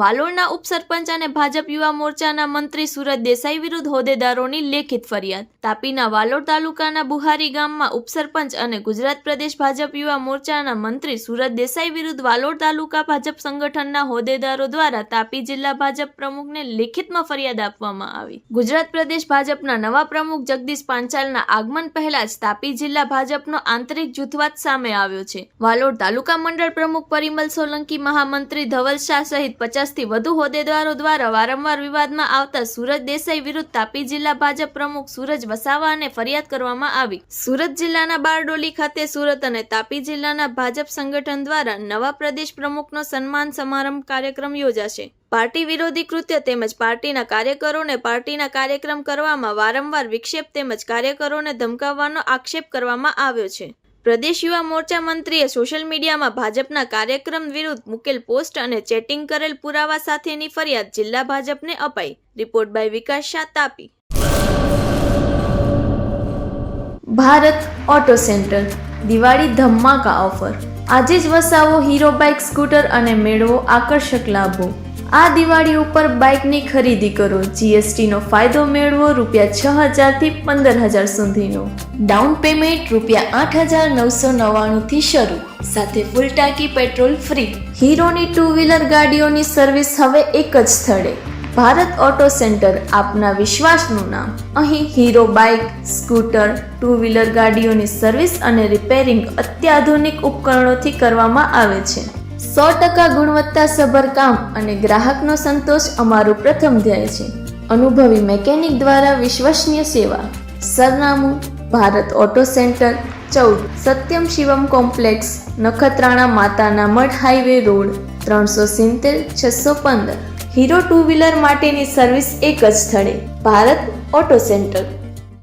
વાલોડના ઉપસરપંચ અને ભાજપ યુવા મોરચાના મંત્રી સુરત દેસાઈ વિરુદ્ધ હોદ્દેદારોની લેખિત ફરિયાદ. તાપીના વાલોડ તાલુકાના બુહારી ગામમાં ઉપસરપંચ અને ગુજરાત પ્રદેશ ભાજપ યુવા મોરચાના મંત્રી સુરત દેસાઈ વિરુદ્ધ વાલોડ તાલુકા ભાજપ સંગઠનના હોદ્દેદારો દ્વારા તાપી જિલ્લા ભાજપ પ્રમુખને લેખિતમાં ફરિયાદ આપવામાં આવી. ગુજરાત પ્રદેશ ભાજપના નવા પ્રમુખ જગદીશ પાંચાલના આગમન પહેલા જ તાપી જિલ્લા ભાજપનો આંતરિક જૂથવાદ સામે આવ્યો છે. વાલોડ તાલુકા મંડળ પ્રમુખ પરિમલ સોલંકી, મહામંત્રી ધવલ શાહ સહિત પચાસથી વધુ હોદ્દેદારો દ્વારા વારંવાર વિવાદમાં આવતા સુરત દેસાઈ વિરુદ્ધ તાપી જિલ્લા ભાજપ પ્રમુખ સૂરજ વસાવાને ફરિયાદ કરવામાં આવી. સુરત જિલ્લાના બારડોલી ખાતે સુરત અને તાપી જિલ્લાના ભાજપ સંગઠન દ્વારા નવા પ્રદેશ પ્રમુખનો સન્માન સમારંભ કાર્યક્રમ યોજાશે. પાર્ટી વિરોધી કૃત્ય તેમજ પાર્ટીના કાર્યકરોને પાર્ટીના કાર્યક્રમ કરવામાં વારંવાર વિક્ષેપ તેમજ કાર્યકરોને ધમકાવવાનો આક્ષેપ કરવામાં આવ્યો છે. પ્રદેશ યુવા મોરચા મંત્રીએ સોશિયલ મીડિયામાં ભાજપના કાર્યક્રમ વિરુદ્ધ મૂકેલ પોસ્ટ અને ચેટિંગ કરેલ પુરાવા સાથેની ફરિયાદ જિલ્લા ભાજપને અપાઈ. Report by Vikas Shah Tapi Bharat auto centre. Diwali ધમાકા offer. આજે જ વસાવો હીરો બાઇક, સ્કૂટર અને મેળવો આકર્ષક લાભો. આ દિવાળી ઉપર બાઇકની ખરીદી કરો. જીએસટીનો ફાયદો મેળવો રૂપિયા છ હજારથી પંદર હજાર સુધીનો. ડાઉન પેમેન્ટ રૂપિયા આઠ હજાર નવસો નવ્વાણુંથી શરૂ. સાથે ફૂલ ટાંકી પેટ્રોલ ફ્રી હીરોની ટુ વ્હીલર ગાડીઓની સર્વિસ હવે એક જ સ્થળે. ભારત ઓટો સેન્ટર આપના વિશ્વાસનું નામ. અહીં Hero bike scooter two wheeler ગાડીઓની service અને રિપેરિંગ અત્યાધુનિક ઉપકરણોથી કરવામાં આવે છે. સો ટકા ગુણવત્તાસભર કામ અને ગ્રાહકનો સંતોષ અમારું પ્રથમ ધ્યેય છે. અનુભવી મેકેનિક દ્વારા વિશ્વસનીય સેવા. સરનામું, ભારત ઓટો સેન્ટર, ચૌદ. સત્યમ શિવમ કોમ્પ્લેક્સ, નખત્રાણા માતાના મઠ હાઈવે રોડ, ત્રણસો સિત્તેર, છસો પંદર. હીરો ટુ વ્હીલર માટેની સર્વિસ એક જ સ્થળે. Bharat auto centre.